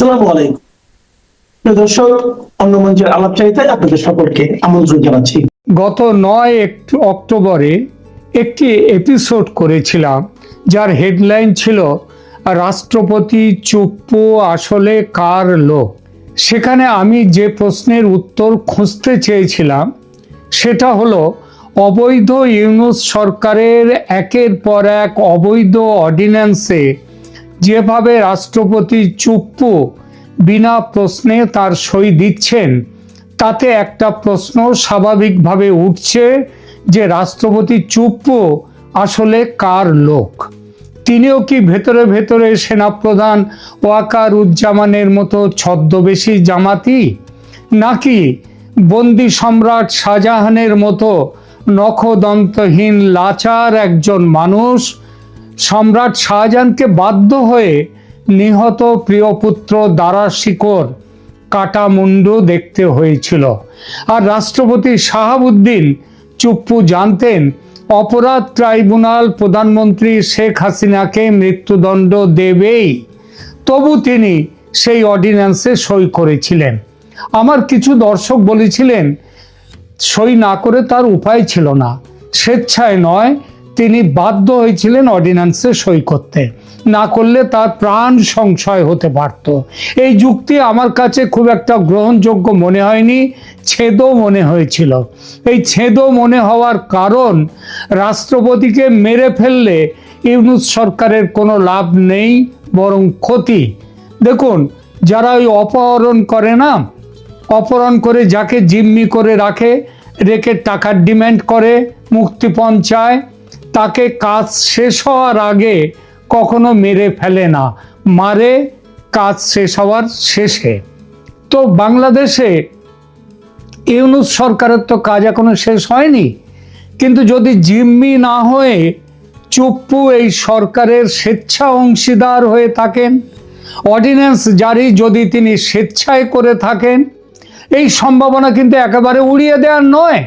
আসসালামু আলাইকুম। দর্শক, অন্য মঞ্চের আলাপচারিতায় আপনাদের সকলকে আমন্ত্রণ জানাচ্ছি। গত নয় অক্টোবরে একটি এপিসোড করেছিলাম, যার হেডলাইন ছিল, রাষ্ট্রপতি চুপ্পু আসলে কার লোক? সেখানে আমি যে প্রশ্নের উত্তর খুঁজতে চেয়েছিলাম, সেটা হলো, অবৈধ ইউনুস সরকারের একের পর এক অবৈধ অর্ডিন্যান্সে যেভাবে রাষ্ট্রপতি চুপ্পু বিনা প্রশ্নে তার সই দিচ্ছেন, তাতে একটা প্রশ্ন স্বাভাবিকভাবে উঠছে যে রাষ্ট্রপতি চুপ্পু আসলে কার লোক? তিনিও কি ভেতরে ভেতরে সেনাপ্রধান ওয়াকার উজ্জামানের মতো ছদ্মবেশী জামাতি? নাকি বন্দি সম্রাট শাহজাহানের মতো নখদন্তহীন লাচার একজন মানুষ সম্রাট শাহজাহানকে বাধ্য হয়ে নিহত প্রিয়পুত্র দারা শিকর কাটা মুন্ডু দেখতে হয়েছিল। আর রাষ্ট্রপতি শাহাবুদ্দিন চুপ্পু জানতেন, অপরাধ ট্রাইব্যুনাল প্রধানমন্ত্রী শেখ হাসিনাকে মৃত্যুদণ্ড দেবেই। তবু তিনি সেই অর্ডিন্যান্সে সই করেছিলেন। আমার কিছু দর্শক বলেছিলেন, সই না করে তার উপায় ছিল না। স্বেচ্ছায় নয় তিনি বাধ্য হয়েছিলেন অর্ডিন্যান্সে সই করতে। না করলে তার প্রাণ সংশয় হতে পারত। এই যুক্তি আমার কাছে খুব একটা গ্রহণযোগ্য মনে হয়নি, ছেদও মনে হয়েছিল। এই ছেদও মনে হওয়ার কারণ, রাষ্ট্রপতিকে মেরে ফেললে ইউনুস সরকারের কোনো লাভ নেই, বরং ক্ষতি। দেখুন, যারা ওই অপহরণ করে না, অপহরণ করে যাকে জিম্মি করে রাখে, রেখে টাকার ডিম্যান্ড করে, মুক্তিপণ চায় তাকে কাজ শেষ হওয়ার আগে কখনো মেরে ফেলে না, মারে কাজ শেষ হওয়ার শেষে। তো বাংলাদেশে ইউনুস সরকারের তো কাজ এখনও শেষ হয়নি, কিন্তু যদি জিম্মি না হয়ে চুপ্পু এই সরকারের স্বেচ্ছা অংশীদার হয়ে থাকেন, অর্ডিন্যান্স জারি যদি তিনি স্বেচ্ছায় করে থাকেন, এই সম্ভাবনা কিন্তু একেবারে উড়িয়ে দেওয়ার নয়।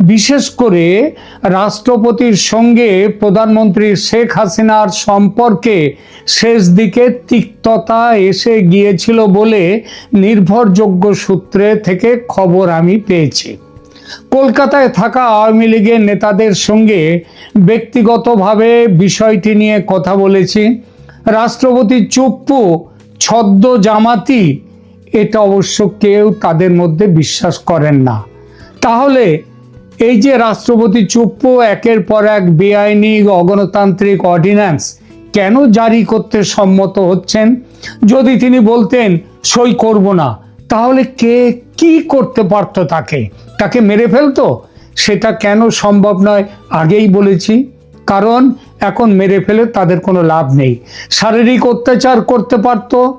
বিশেষ করে রাষ্ট্রপতির সঙ্গে প্রধানমন্ত্রী শেখ হাসিনার সম্পর্কে শেষ দিকে তিক্ততা এসে গিয়েছিল বলে নির্ভরযোগ্য সূত্রে থেকে খবর আমি পেয়েছি। কলকাতায় থাকা আওয়ামী লীগের নেতাদের সঙ্গে ব্যক্তিগতভাবে বিষয়টি নিয়ে কথা বলেছি। রাষ্ট্রপতি চুপ্পু, ছদ্ম জামাতি, এটা অবশ্য কেউ তাদের মধ্যে বিশ্বাস করেন না। তাহলে এই যে রাষ্ট্রপতি চুপ্পু একের পর এক বেআইনি অগণতান্ত্রিক অর্ডিন্যান্স কেন জারি করতে সম্মত হচ্ছেন? যদি তিনি বলতেন, সই করব না। তাহলে কে কি করতে পারত তাকে? তাকে মেরে ফেলতো? সেটা কেন সম্ভব নয়, আগেই বলেছি। কারণ এখন মেরে ফেলে তাদের কোনো লাভ নেই। শারীরিক অত্যাচার করতে পারত,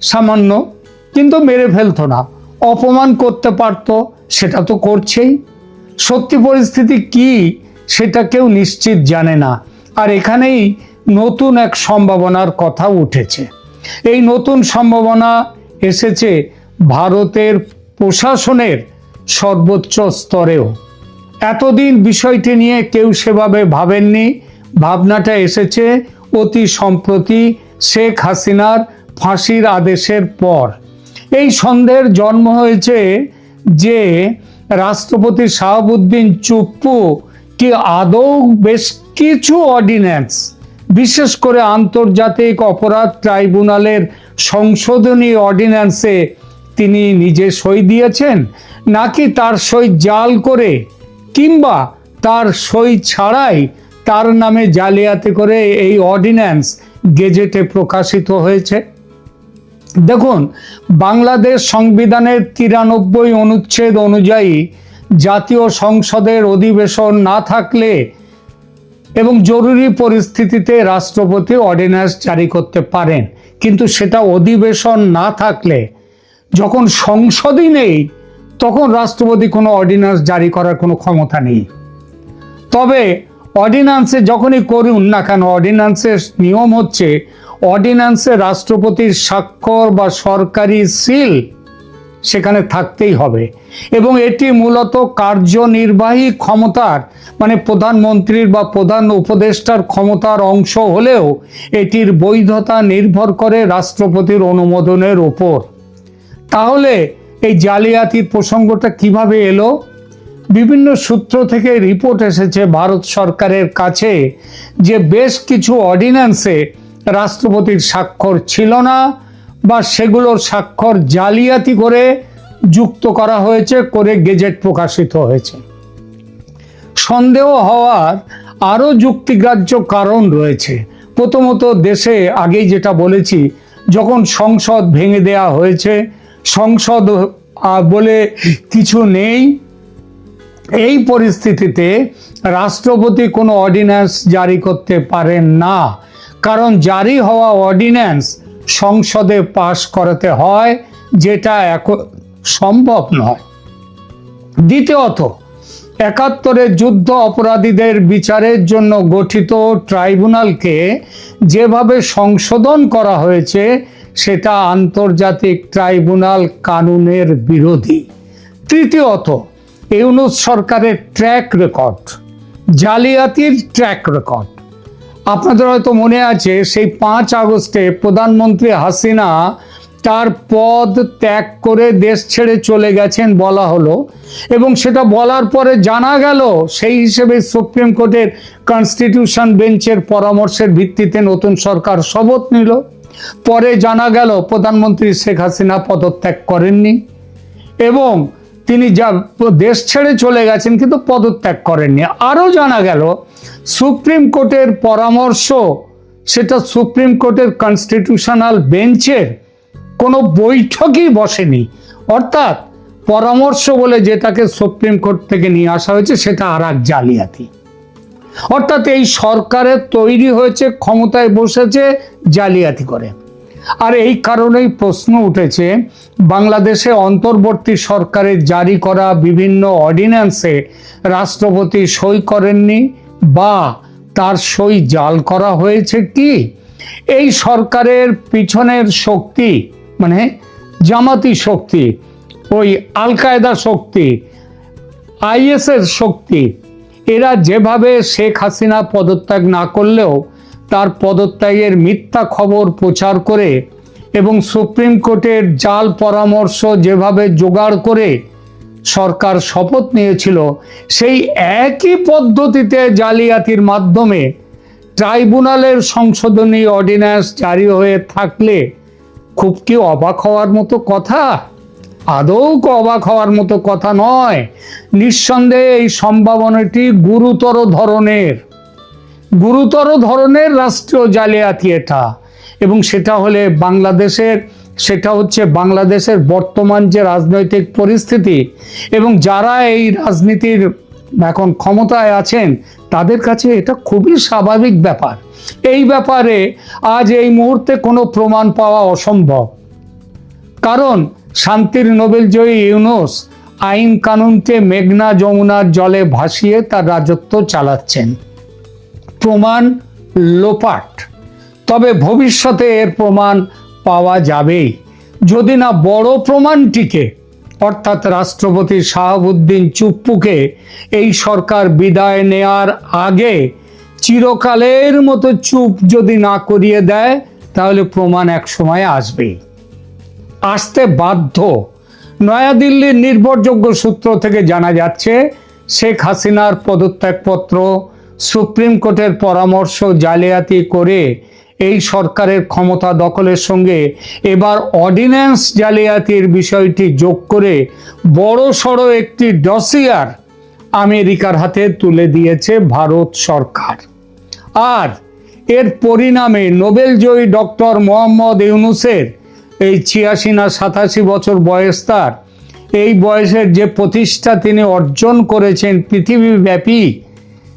সামান্য, কিন্তু মেরে ফেলতো না। অপমান করতে পারত, সেটা তো করছেই। সত্যি পরিস্থিতি কি সেটা কেউ নিশ্চিত জানে না। আর এখানেই নতুন এক সম্ভাবনার কথা উঠেছে। এই নতুন সম্ভাবনা এসেছে ভারতের প্রশাসনের সর্বোচ্চ স্তরেও। এতদিন বিষয়টি নিয়ে কেউ সেভাবে ভাবেননি। ভাবনাটা এসেছে অতি সম্প্রতি শেখ হাসিনার ফাঁসির আদেশের পর। এই সন্দেহের জন্ম হয়েছে যে রাষ্ট্রপতি শাহাবুদ্দিন চুপ্পু কি আদৌ বেশ কিছু অর্ডিন্যান্স, বিশেষ করে আন্তর্জাতিক অপরাধ ট্রাইব্যুনালের সংশোধনী অর্ডিন্যান্সে তিনি নিজে সই দিয়েছেন, নাকি তার সই জাল করে কিংবা তার সই ছাড়াই তার নামে জালিয়াতি করে এই অর্ডিন্যান্স গেজেটে প্রকাশিত হয়েছে? দেখুন, বাংলাদেশ সংবিধানের তিরানব্বই অনুচ্ছেদ অনুযায়ী জাতীয় সংসদের অধিবেশন না থাকলে এবং জরুরি পরিস্থিতিতে রাষ্ট্রপতি অর্ডিন্যান্স জারি করতে পারেন, কিন্তু সেটা অধিবেশন না থাকলে, যখন সংসদই নেই, তখন রাষ্ট্রপতি কোনো অর্ডিন্যান্স জারি করার কোনো ক্ষমতা নেই। তবে অর্ডিন্যান্সে যখনই করুন না কেন, অর্ডিন্যান্সের নিয়ম হচ্ছে অর্ডিন্যান্সে রাষ্ট্রপতির স্বাক্ষর বা সরকারি সিল সেখানে থাকতেই হবে। এবং এটি মূলত কার্যনির্বাহী ক্ষমতার মানে প্রধানমন্ত্রীর বা প্রধান উপদেষ্টার ক্ষমতার অংশ হলেও এটির বৈধতা নির্ভর করে রাষ্ট্রপতির অনুমোদনের ওপর। তাহলে এই জালিয়াতির প্রসঙ্গটা কীভাবে এলো? বিভিন্ন সূত্র থেকে রিপোর্ট এসেছে, ভারত সরকারের কাছে যে বেশ কিছু অর্ডিন্যান্সে রাষ্ট্রপতির স্বাক্ষর ছিল না বা সেগুলোর স্বাক্ষর জালিয়াতি করে যুক্ত করা হয়েছে, করে গেজেট প্রকাশিত হয়েছে। সন্দেহ হওয়ার আরও যুক্তিগ্রাহ্য কারণ রয়েছে। প্রথমত দেশে আগেই যেটা বলেছি, যখন সংসদ ভেঙে দেয়া হয়েছে, সংসদ বলে কিছু নেই। এই পরিস্থিতিতে রাষ্ট্রপতি কোনো অর্ডিন্যান্স জারি করতে পারেন না। কারণ জারি হওয়া অর্ডিন্যান্স সংসদে পাশ করাতে হয়, যেটা এখন সম্ভব নয়। দ্বিতীয়ত একাত্তরের যুদ্ধ অপরাধীদের বিচারের জন্য গঠিত ট্রাইব্যুনালকে যেভাবে সংশোধন করা হয়েছে, সেটা আন্তর্জাতিক ট্রাইব্যুনাল কানুনের বিরোধী। তৃতীয়ত, ইউনুস সরকারের ট্র্যাক রেকর্ড, জালিয়াতির ট্র্যাক রেকর্ড। আপনাদের হয়তো মনে আছে, সেই পাঁচ আগস্টে প্রধানমন্ত্রী হাসিনা তার পদ ত্যাগ করে দেশ ছেড়ে চলে গেছেন বলা হলো। এবং সেটা বলার পরে জানা গেল, সেই হিসেবে সুপ্রিম কোর্টের কনস্টিটিউশন বেঞ্চের পরামর্শের ভিত্তিতে নতুন সরকার শপথ নিল। পরে জানা গেল, প্রধানমন্ত্রী শেখ হাসিনা পদত্যাগ করেননি। এবং তিনি যা দেশ ছেড়ে চলে গেছেন কিন্তু পদত্যাগ করেননি। আরও জানা গেল, সুপ্রিম কোর্টের পরামর্শ, সেটা সুপ্রিম কোর্টের কনস্টিটিউশনাল বেঞ্চের কোনো বৈঠকই বসেনি। অর্থাৎ পরামর্শ বলে যেটাকে সুপ্রিম কোর্ট থেকে নিয়ে আসা হয়েছে, সেটা আর এক জালিয়াতি। অর্থাৎ এই সরকারের তৈরি হয়েছে, ক্ষমতায় বসেছে, জালিয়াতি করে। আর এই কারণেই প্রশ্ন উঠেছে, বাংলাদেশে অন্তর্বর্তী সরকারের জারি করা বিভিন্ন অর্ডিন্যান্সে রাষ্ট্রপতি সই করেননি বা তার সই জাল করা হয়েছে কি? এই সরকারের পিছনের শক্তি মানে জামাতি শক্তি, ওই আল কায়দা শক্তি, আইএসের শক্তি, এরা যেভাবে শেখ হাসিনা পদত্যাগ না করলেও তার পদত্যাগের মিথ্যা খবর প্রচার করে এবং সুপ্রিম কোর্টের জাল পরামর্শ যেভাবে জোগাড় করে সরকার শপথ নিয়েছিল, সেই একই পদ্ধতিতে জালিয়াতির মাধ্যমে ট্রাইব্যুনালের সংশোধনী অর্ডিন্যান্স জারি হয়ে থাকলে খুব কি অবাক হওয়ার মতো কথা? আদৌ অবাক হওয়ার মতো কথা নয়। নিঃসন্দেহে এই সম্ভাবনাটি গুরুতর ধরনের। গুরুতর ধরনের রাষ্ট্রীয় জালিয়াতি এটা। এবং সেটা হলে বাংলাদেশের সেটা হচ্ছে বাংলাদেশের বর্তমান যে রাজনৈতিক পরিস্থিতি এবং যারা এই রাজনীতির এখন ক্ষমতায় আছেন, তাদের কাছে এটা খুবই স্বাভাবিক ব্যাপার। এই ব্যাপারে আজ এই মুহূর্তে কোনো প্রমাণ পাওয়া অসম্ভব। কারণ শান্তির নোবেলজয়ী ইউনুস আইন কানুনকে মেঘনা যমুনার জলে ভাসিয়ে তার রাজত্ব চালাচ্ছেন। প্রমাণ লোপাট। তবে ভবিষ্যতে এর প্রমাণ পাওয়া যাবেই। যদি না বড় প্রমাণটিকে, অর্থাৎ রাষ্ট্রপতি শাহাবুদ্দিন চুপ্পুকে এই সরকার বিদায় নেয়ার আগে চিরকালের মতো চুপ যদি না করিয়ে দেয়, তাহলে প্রমাণ এক সময় আসবেই। আসতে বাধ্য। নয়াদিল্লির নির্ভরযোগ্য সূত্র থেকে জানা যাচ্ছে, শেখ হাসিনার পদত্যাগপত্র সুপ্রিম কোর্টের পরামর্শ জালিয়াতি করে এই সরকারের ক্ষমতা দখলের সঙ্গে এবার অর্ডিন্যান্স জালিয়াতির বিষয়টি যোগ করে বড় সড়ো একটি ডসিয়ার আমেরিকার হাতে তুলে দিয়েছে ভারত সরকার। আর এর পরিণামে নোবেলজয়ী ডক্টর মোহাম্মদ ইউনুসের এই ছিয়াশি না সাতাশি বছর বয়স তার। এই বয়সের যে প্রতিষ্ঠা তিনি অর্জন করেছেন পৃথিবীব্যাপী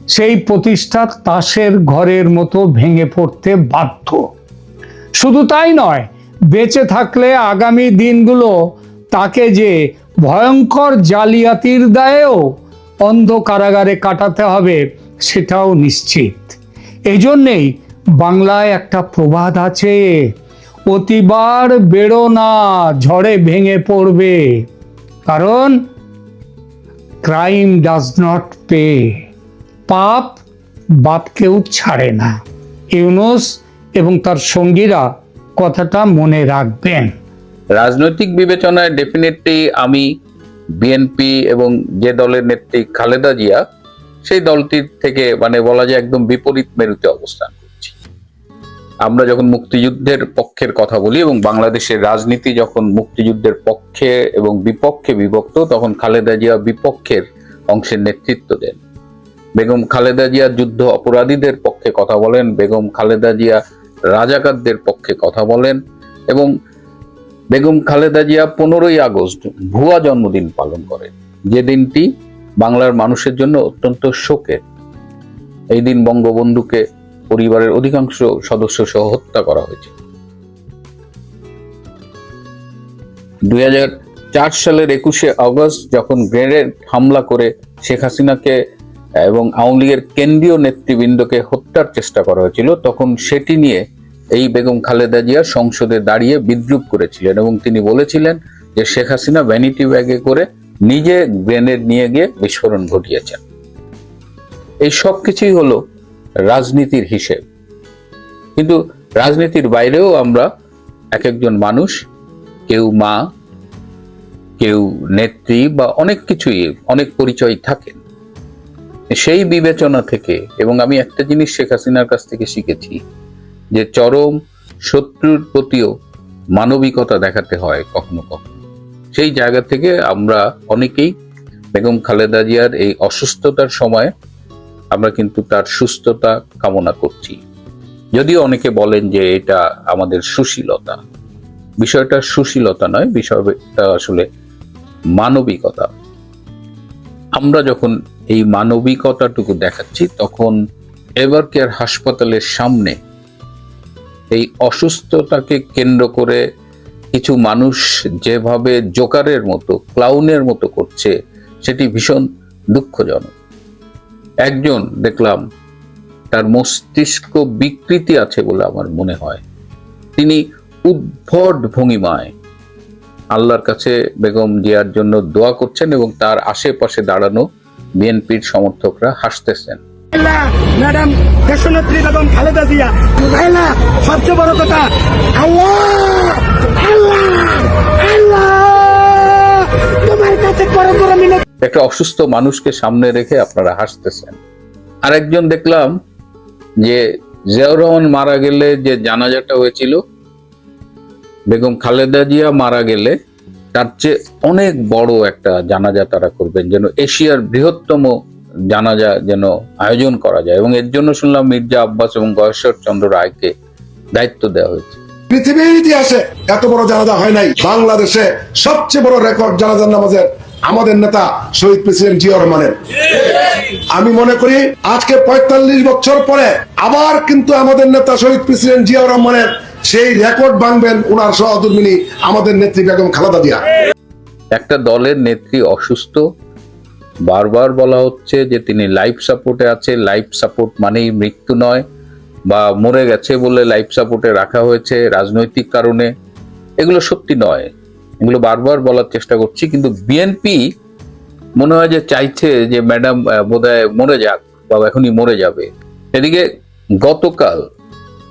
সেই প্রতিষ্ঠা তাসের ঘরের মতো ভেঙে পড়তে বাধ্য। শুধু তাই নয়, বেঁচে থাকলে আগামী দিনগুলো তাকে যে ভয়ঙ্কর জালিয়াতির দায়েও অন্ধ কারাগারে কাটাতে হবে সেটাও নিশ্চিত। এই জন্যেই বাংলায় একটা প্রবাদ আছে, অতিবার বেরো না, ঝড়ে ভেঙে পড়বে। কারণ, ক্রাইম ডাজ নট পে। পাপ বাপকেও ছাড়ে না। ইউনুস এবং তার সঙ্গীরা কথাটা মনে রাখবেন। রাজনৈতিক বিবেচনায় ডেফিনেটলি আমি বিএনপি এবং যে দলের নেত্রী খালেদা জিয়া, সেই দলটির থেকে মানে বলা যায় একদম বিপরীত মেরুতে অবস্থান করছি। আমরা যখন মুক্তিযুদ্ধের পক্ষের কথা বলি এবং বাংলাদেশের রাজনীতি যখন মুক্তিযুদ্ধের পক্ষে এবং বিপক্ষে বিভক্ত, তখন খালেদা জিয়া বিপক্ষের অংশের নেতৃত্ব দেন। বেগম খালেদা জিয়া যুদ্ধ অপরাধীদের পক্ষে কথা বলেন, বেগম খালেদা জিয়া রাজাকারদের পক্ষে কথা বলেন এবং বেগম খালেদা জিয়া পনেরোই আগস্ট ভুয়া জন্মদিন পালন করেন। যে দিনটি বাংলার মানুষের জন্য অত্যন্ত শোকের এই দিন বঙ্গবন্ধুকে পরিবারের অধিকাংশ সদস্য সহ হত্যা করা হয়েছে। দুই সালের একুশে আগস্ট যখন গ্রেনেড হামলা করে শেখ হাসিনাকে এবং আওয়ামী লীগের কেন্দ্রীয় নেতৃবৃন্দকে হত্যার চেষ্টা করা হয়েছিল, তখন সেটি নিয়ে এই বেগম খালেদা জিয়া সংসদে দাঁড়িয়ে বিদ্রুপ করেছিলেন এবং তিনি বলেছিলেন যে শেখ হাসিনা ভ্যানিটি ব্যাগে করে নিজে গ্রেনেড নিয়ে গিয়ে বিস্ফোরণ ঘটিয়েছেন। এই সব কিছুই হলো রাজনীতির হিসেব। কিন্তু রাজনীতির বাইরেও আমরা এক একজন মানুষ, কেউ মা, কেউ নেত্রী বা অনেক কিছুই, অনেক পরিচয় থাকেন। সেই বিবেচনা থেকে, এবং আমি একটা জিনিস শেখ হাসিনার কাছ থেকে শিখেছি, যে চরম শত্রুর প্রতিও মানবিকতা দেখাতে হয় কখনো কখনো। সেই জায়গা থেকে আমরা অনেকেই, বেগম খালেদা জিয়ার এই অসুস্থতার সময় আমরা কিন্তু তার সুস্থতা কামনা করছি। যদিও অনেকে বলেন যে এটা আমাদের সুশীলতা। বিষয়টা সুশীলতা নয় বিষয়টা আসলে মানবিকতা। আমরা যখন এই মানবিকতাটুকু দেখাচ্ছি, তখন এভার কেয়ার হাসপাতালের সামনে এই অসুস্থতাকে কেন্দ্র করে কিছু মানুষ যেভাবে জোকারের মতো, ক্লাউনের মতো করছে, সেটি ভীষণ দুঃখজনক। একজন দেখলাম, তার মস্তিষ্ক বিকৃতি আছে বলে আমার মনে হয়। তিনি উদ্ভট ভঙ্গিমায় আল্লাহর কাছে বেগম জিয়ার জন্য দোয়া করছেন এবং তার আশেপাশে দাঁড়ানো বিএনপির সমর্থকরা হাসতেছেন। ম্যাডাম দেশনেত্রী বেগম খালেদা জিয়া। আল্লাহ সবচেয়ে বড় কথা আল্লাহ আল্লাহ আল্লাহ। তোমার কাছে করো করো একটা অসুস্থ মানুষকে সামনে রেখে আপনারা হাসতেছেন। আরেকজন দেখলাম যে জিয়াউর রহমান মারা গেলে যে জানাজাটা হয়েছিল বেগম খালেদা জিয়া মারা গেলে তার চেয়ে অনেক বড় একটা জানাজা তারা করবেন, যেন এশিয়ার বৃহত্তম জানাজা যেন আয়োজন করা যায়। এবং এর জন্য শুনলাম মির্জা আব্বাস এবং গয়েশ্বর চন্দ্র রায়কে দায়িত্ব দেওয়া হয়েছে। পৃথিবীর ইতিহাসে এত বড় জানাজা হয় নাই। বাংলাদেশে সবচেয়ে বড় রেকর্ড জানাজার নামাজের আমাদের নেতা শহীদ প্রেসিডেন্ট জিয়া রহমানের। আমি মনে করি আজকে পঁয়তাল্লিশ বছর পরে আবার কিন্তু আমাদের নেতা শহীদ প্রেসিডেন্ট জিয়া রহমানের সেই রেকর্ড ভাঙবেন উনার সহধর্মিনী আমাদের নেত্রী বেগম খালেদা জিয়া। একটা দলের নেত্রী অসুস্থ, বারবার বলা হচ্ছে যে তিনি লাইফ সাপোর্টে আছে, লাইফ সাপোর্ট মানেই মৃত্যু নয়, বা মরে গেছে বলে লাইফ সাপোর্টে রাখা হয়েছে রাজনৈতিক কারণে। এগুলো সত্যি নয়, এগুলো বারবার বলার চেষ্টা করছি, কিন্তু বিএনপি মনে হয় যে চাইছে যে ম্যাডাম বোধহয় মরে যাক বা এখনই মরে যাবে। এদিকে গতকাল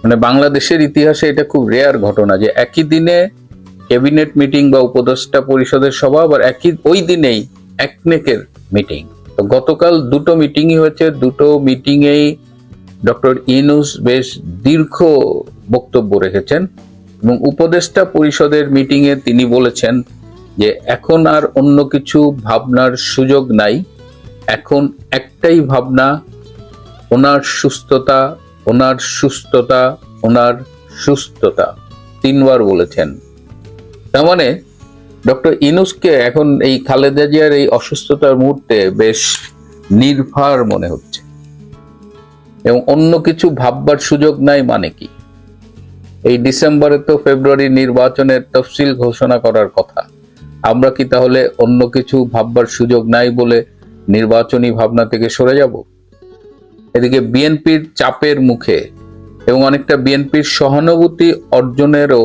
মানে বাংলাদেশের ইতিহাসে এটা খুব রেয়ার ঘটনা যে একই দিনে ক্যাবিনেট মিটিং বা উপদেষ্টা পরিষদের সভা, আবার একই ওই দিনেই একনেকের মিটিং তো গতকাল দুটো মিটিংই হয়েছে, দুটো মিটিংয়েই ডক্টর ইনুস বেশ দীর্ঘ বক্তব্য রেখেছেন এবং উপদেষ্টা পরিষদের মিটিংয়ে তিনি বলেছেন যে এখন আর অন্য কিছু ভাবনার সুযোগ নাই। এখন একটাই ভাবনা, ওনার সুস্থতা ওনার সুস্থতা ওনার সুস্থতা তিনবার বলেছেন। তার মানে ডক্টর ইনুসকে এখন এই খালেদা জিয়ার এই অসুস্থতার মুহূর্তে বেশ নির্ভার মনে হচ্ছে। এবং অন্য কিছু ভাববার সুযোগ নাই মানে কি? এই ডিসেম্বরে তো ফেব্রুয়ারি নির্বাচনের তফসিল ঘোষণা করার কথা। আমরা কি তাহলে অন্য কিছু ভাববার সুযোগ নাই বলে নির্বাচনী ভাবনা থেকে সরে যাব? এদিকে বিএনপির চাপের মুখে এবং অনেকটা বিএনপির সহানুভূতি অর্জনেরও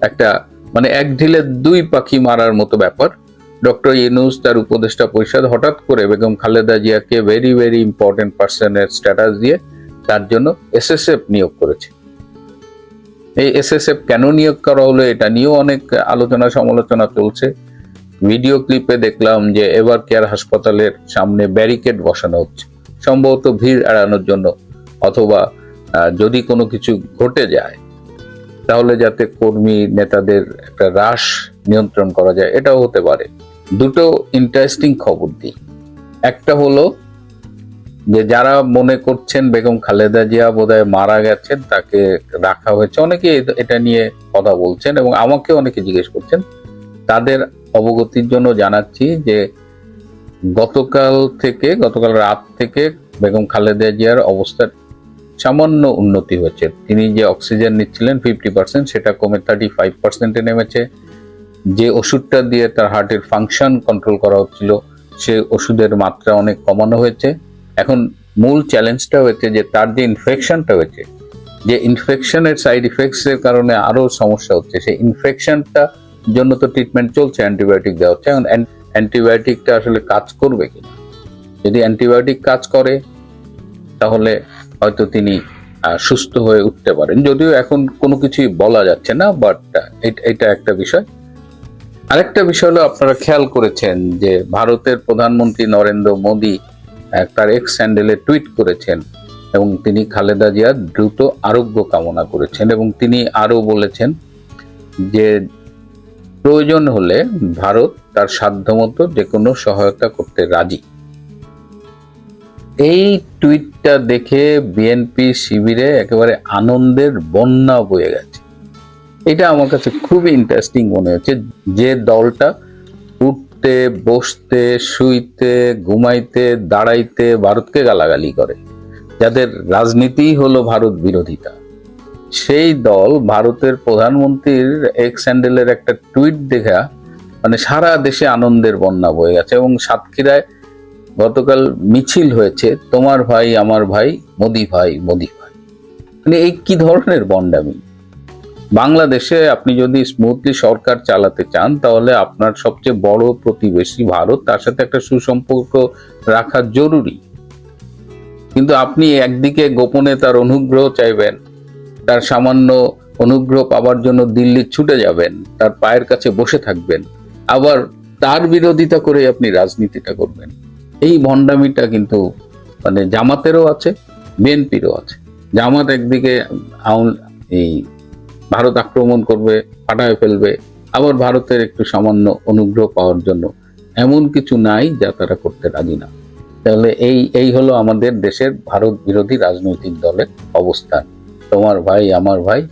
একটা মানে এক ঢিলে দুই পাখি মারার মতো ব্যাপার। ডক্টর ইউনুস, তার উপদেষ্টা পরিষদ, হঠাৎ করে বেগম খালেদা জিয়াকে ভেরি ভেরি ইম্পর্টেন্ট পার্সনের স্ট্যাটাস দিয়ে তার জন্য এসএসএফ নিয়োগ করেছে। এই এসএসএফ কেন নিয়োগ করা হলো এটা নিয়েও অনেক আলোচনা সমালোচনা চলছে। ভিডিও ক্লিপে দেখলাম যে এবার কেয়ার হাসপাতালের সামনে ব্যারিকেড বসানো হচ্ছে। সম্ভবত ভিড় এড়ানোর জন্য, অথবা যদি কোনো কিছু ঘটে যায়, তাহলে যাতে কর্মী নেতাদের একটা হ্রাস নিয়ন্ত্রণ করা যায়, এটাও হতে পারে। দুটো ইন্টারেস্টিং খবর দিই। একটা হলো যে, যারা মনে করছেন বেগম খালেদা জিয়া বোধহয় মারা গেছেন, তাকে রাখা হয়েছে অনেকে এটা নিয়ে কথা বলছেন এবং আমাকে অনেকে জিজ্ঞেস করছেন। তাদের অবগতির জন্য জানাচ্ছি যে গতকাল থেকে, গতকাল রাত থেকে বেগম খালেদা জিয়ার অবস্থার সামান্য উন্নতি হয়েছে। তিনি যে অক্সিজেন নিচ্ছিলেন ফিফটি পার্সেন্ট সেটা কমে থার্টি ফাইভ পার্সেন্টে নেমেছে। যে ওষুধটা দিয়ে তার হার্টের ফাংশন কন্ট্রোল করা হচ্ছিল, সে ওষুধের মাত্রা অনেক কমানো হয়েছে। এখন মূল চ্যালেঞ্জটা হয়েছে যে তার যে ইনফেকশনটা হয়েছে, যে ইনফেকশনের সাইড ইফেক্টসের কারণে আরও সমস্যা হচ্ছে। সেই ইনফেকশনটা জন্য তো ট্রিটমেন্ট চলছে অ্যান্টিবায়োটিক দেওয়া হচ্ছে। এখন অ্যান্টিবায়োটিকটা আসলে কাজ করবে কিনা? যদি অ্যান্টিবায়োটিক কাজ করে, তাহলে হয়তো তিনি সুস্থ হয়ে উঠতে পারেন। যদিও এখন কোনো কিছুই বলা যাচ্ছে না, বাট এটা একটা বিষয়। আরেকটা বিষয় হলো, আপনারা খেয়াল করেছেন যে ভারতের প্রধানমন্ত্রী নরেন্দ্র মোদী তার এক্স স্যান্ডেলে টুইট করেছেন এবং তিনি খালেদা জিয়ার দ্রুত আরোগ্য কামনা করেছেন এবং তিনি আরও বলেছেন যে প্রয়োজন হলে ভারত তার সাধ্যমতো যে কোনো সহায়তা করতে রাজি। এই টুইটটা দেখে বিএনপি শিবিরে একেবারে আনন্দের বন্যা বয়ে গেছে। এটা আমার কাছে খুবই ইন্টারেস্টিং মনে হচ্ছে যে দলটা উঠতে, বসতে, শুইতে, ঘুমাইতে, দাঁড়াইতে ভারতকে গালাগালি করে। যাদের রাজনীতি হলো ভারত বিরোধিতা। সেই দল ভারতের প্রধানমন্ত্রীর এক্স হ্যান্ডেলের একটা টুইট দেখা মানে সারা দেশে আনন্দের বন্যা বয়ে গেছে এবং সাতক্ষীরায় গতকাল মিছিল হয়েছে, তোমার ভাই, আমার ভাই, মোদি ভাই মোদি ভাই। মানে এই কি ধরনের বন্ডামি? বাংলাদেশে আপনি যদি স্মুথলি সরকার চালাতে চান, তাহলে আপনার সবচেয়ে বড় প্রতিবেশী ভারত, তার সাথে একটা সুসম্পর্ক রাখা জরুরি। কিন্তু আপনি একদিকে গোপনে তার অনুগ্রহ চাইবেন তার সামান্য অনুগ্রহ পাওয়ার জন্য দিল্লি ছুটে যাবেন, তার পায়ের কাছে বসে থাকবেন, আবার তার বিরোধিতা করে আপনি রাজনীতিটা করবেন। এই ভণ্ডামিটা কিন্তু মানে জামাতেরও আছে, বিএনপিরও আছে। জামাত একদিকে এই ভারত আক্রমণ করবে ফাটায় ফেলবে, আবার ভারতের একটু সামান্য অনুগ্রহ পাওয়ার জন্য এমন কিছু নাই যা তারা করতে রাজি না। তাহলে এই এই হলো আমাদের দেশের ভারত বিরোধী রাজনৈতিক দলের অবস্থান। তোমার ভাই, আমার ভাই,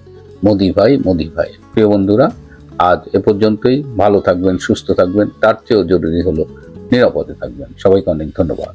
মোদি ভাই মোদি ভাই। প্রিয় বন্ধুরা, আজ এ পর্যন্তই। ভালো থাকবেন, সুস্থ থাকবেন। তার চেয়েও জরুরি হলো নিরাপদে থাকবেন। সবাইকে অনেক ধন্যবাদ।